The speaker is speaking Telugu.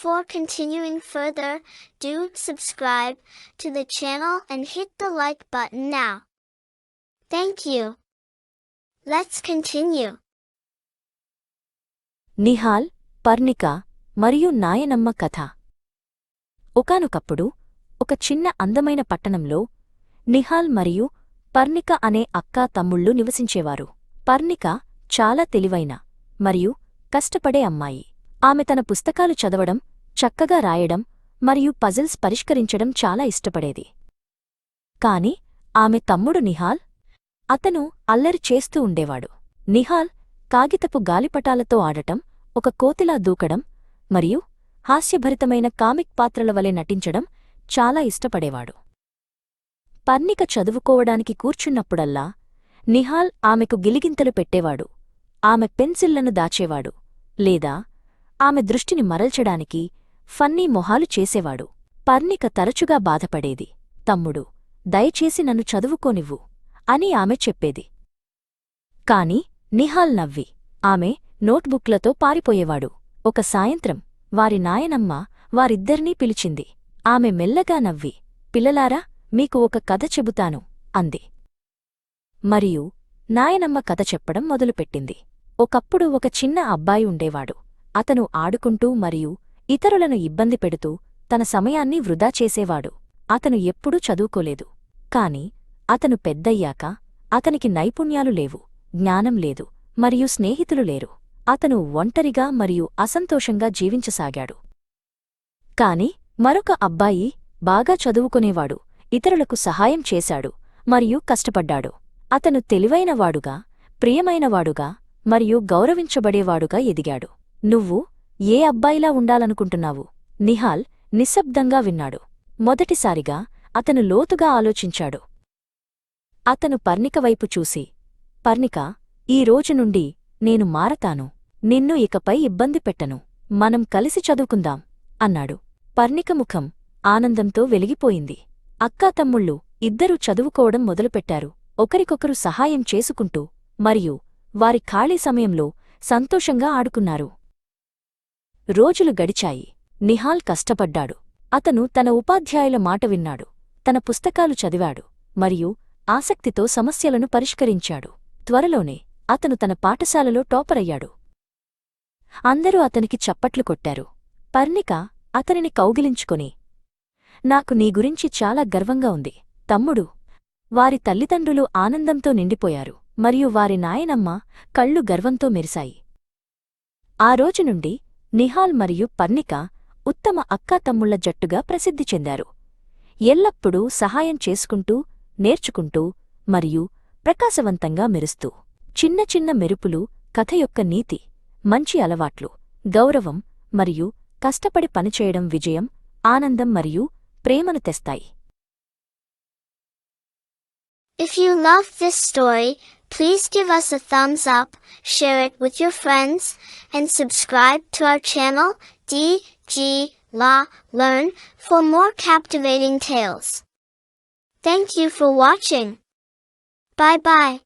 Before continuing further, do subscribe to the channel and hit the like button now. Thank you. Let's continue. Nihal Parnika మరియు నాయనమ్మ కథ ఒకానొకప్పుడు ఒక చిన్న అందమైన పట్టణంలో నిహాల్ మరియు పర్ణిక అనే అక్కా తమ్ముళ్ళు నివసించేవారు పర్ణిక చాలా తెలివైన మరియు కష్టపడే అమ్మాయి ఆమె తన పుస్తకాలు చదవడం చక్కగా రాయడం మరియు పజిల్స్ పరిష్కరించడం చాలా ఇష్టపడేది. కాని ఆమె తమ్ముడు నిహాల్ అతను అల్లరి చేస్తూ ఉండేవాడు. నిహాల్ కాగితపు గాలిపటాలతో ఆడటం ఒక కోతిలా దూకడం మరియు హాస్యభరితమైన కామిక్ పాత్రల వలె నటించడం చాలా ఇష్టపడేవాడు. పర్ణిక చదువుకోవడానికి కూర్చున్నప్పుడల్లా నిహాల్ ఆమెకు గిలిగింతలు పెట్టేవాడు. ఆమె పెన్సిళ్ళను దాచేవాడు లేదా ఆమె దృష్టిని మరల్చడానికి ఫన్నీ మొహాలు చేసేవాడు. పర్ణిక తరచుగా బాధపడేది. తమ్ముడు దయచేసి నన్ను చదువుకోనివ్వు అని ఆమె చెప్పేది. కాని నిహాల్ నవ్వి. ఆమె నోట్బుక్లతో పారిపోయేవాడు. ఒక సాయంత్రం వారి నాయనమ్మ వారిద్దర్నీ పిలిచింది. ఆమె మెల్లగా నవ్వి పిల్లలారా మీకు ఒక కథ చెబుతాను అంది. మరియు నాయనమ్మ కథ చెప్పడం మొదలుపెట్టింది. ఒకప్పుడు ఒక చిన్న అబ్బాయి ఉండేవాడు. అతను ఆడుకుంటూ మరియు ఇతరులను ఇబ్బంది పెడుతూ తన సమయాన్ని వృధా చేసేవాడు. అతను ఎప్పుడూ చదువుకోలేదు. కాని అతను పెద్దయ్యాక అతనికి నైపుణ్యాలు లేవు జ్ఞానం లేదు మరియు స్నేహితులు లేరు. అతను ఒంటరిగా మరియు అసంతోషంగా జీవించసాగాడు. కాని మరొక అబ్బాయి బాగా చదువుకునేవాడు ఇతరులకు సహాయం చేశాడు మరియు కష్టపడ్డాడు. అతను తెలివైనవాడుగా ప్రియమైనవాడుగా మరియు గౌరవించబడేవాడుగా ఎదిగాడు. నువ్వు ఏ అబ్బాయిలా ఉండాలనుకుంటున్నావు? నిహాల్ నిశ్శబ్దంగా విన్నాడు. మొదటిసారిగా అతను లోతుగా ఆలోచించాడు. అతను పర్ణిక వైపు చూసి పర్ణిక ఈ రోజు నుండి నేను మారతాను. నిన్ను ఇకపై ఇబ్బంది పెట్టను. మనం కలిసి చదువుకుందాం అన్నాడు. పర్ణిక ముఖం ఆనందంతో వెలిగిపోయింది. అక్కా తమ్ముళ్ళు ఇద్దరూ చదువుకోవడం మొదలుపెట్టారు. ఒకరికొకరు సహాయం చేసుకుంటూ మరియు వారి ఖాళీ సమయంలో సంతోషంగా ఆడుకున్నారు. రోజులు గడిచాయి. నిహాల్ కష్టపడ్డాడు. అతను తన ఉపాధ్యాయుల మాట విన్నాడు. తన పుస్తకాలు చదివాడు. మరియు ఆసక్తితో సమస్యలను పరిష్కరించాడు. త్వరలోనే అతను తన పాఠశాలలో టాపరయ్యాడు అందరూ అతనికి చప్పట్లు కొట్టారు. పర్ణిక అతనిని కౌగిలించుకొని నాకు నీ గురించి చాలా గర్వంగా ఉంది. తమ్ముడు వారి తల్లిదండ్రులు ఆనందంతో నిండిపోయారు. మరియు వారి నాయనమ్మ కళ్ళు గర్వంతో మెరిశాయి. ఆ రోజు నుండి నిహాల్ మరియు పర్ణిక ఉత్తమ అక్కాతమ్ముళ్ళ జట్టుగా ప్రసిద్ధి చెందారు. ఎల్లప్పుడూ సహాయం చేసుకుంటూ నేర్చుకుంటూ మరియు ప్రకాశవంతంగా మెరుస్తూ. చిన్న చిన్న మెరుపులు కథ యొక్క నీతి మంచి అలవాట్లు గౌరవం మరియు కష్టపడి పనిచేయడం విజయం ఆనందం మరియు ప్రేమను తెస్తాయి. If you love this story, please give us a thumbs up, share it with your friends, and subscribe to our channel, DG La Learn, for more captivating tales. Thank you for watching. Bye bye.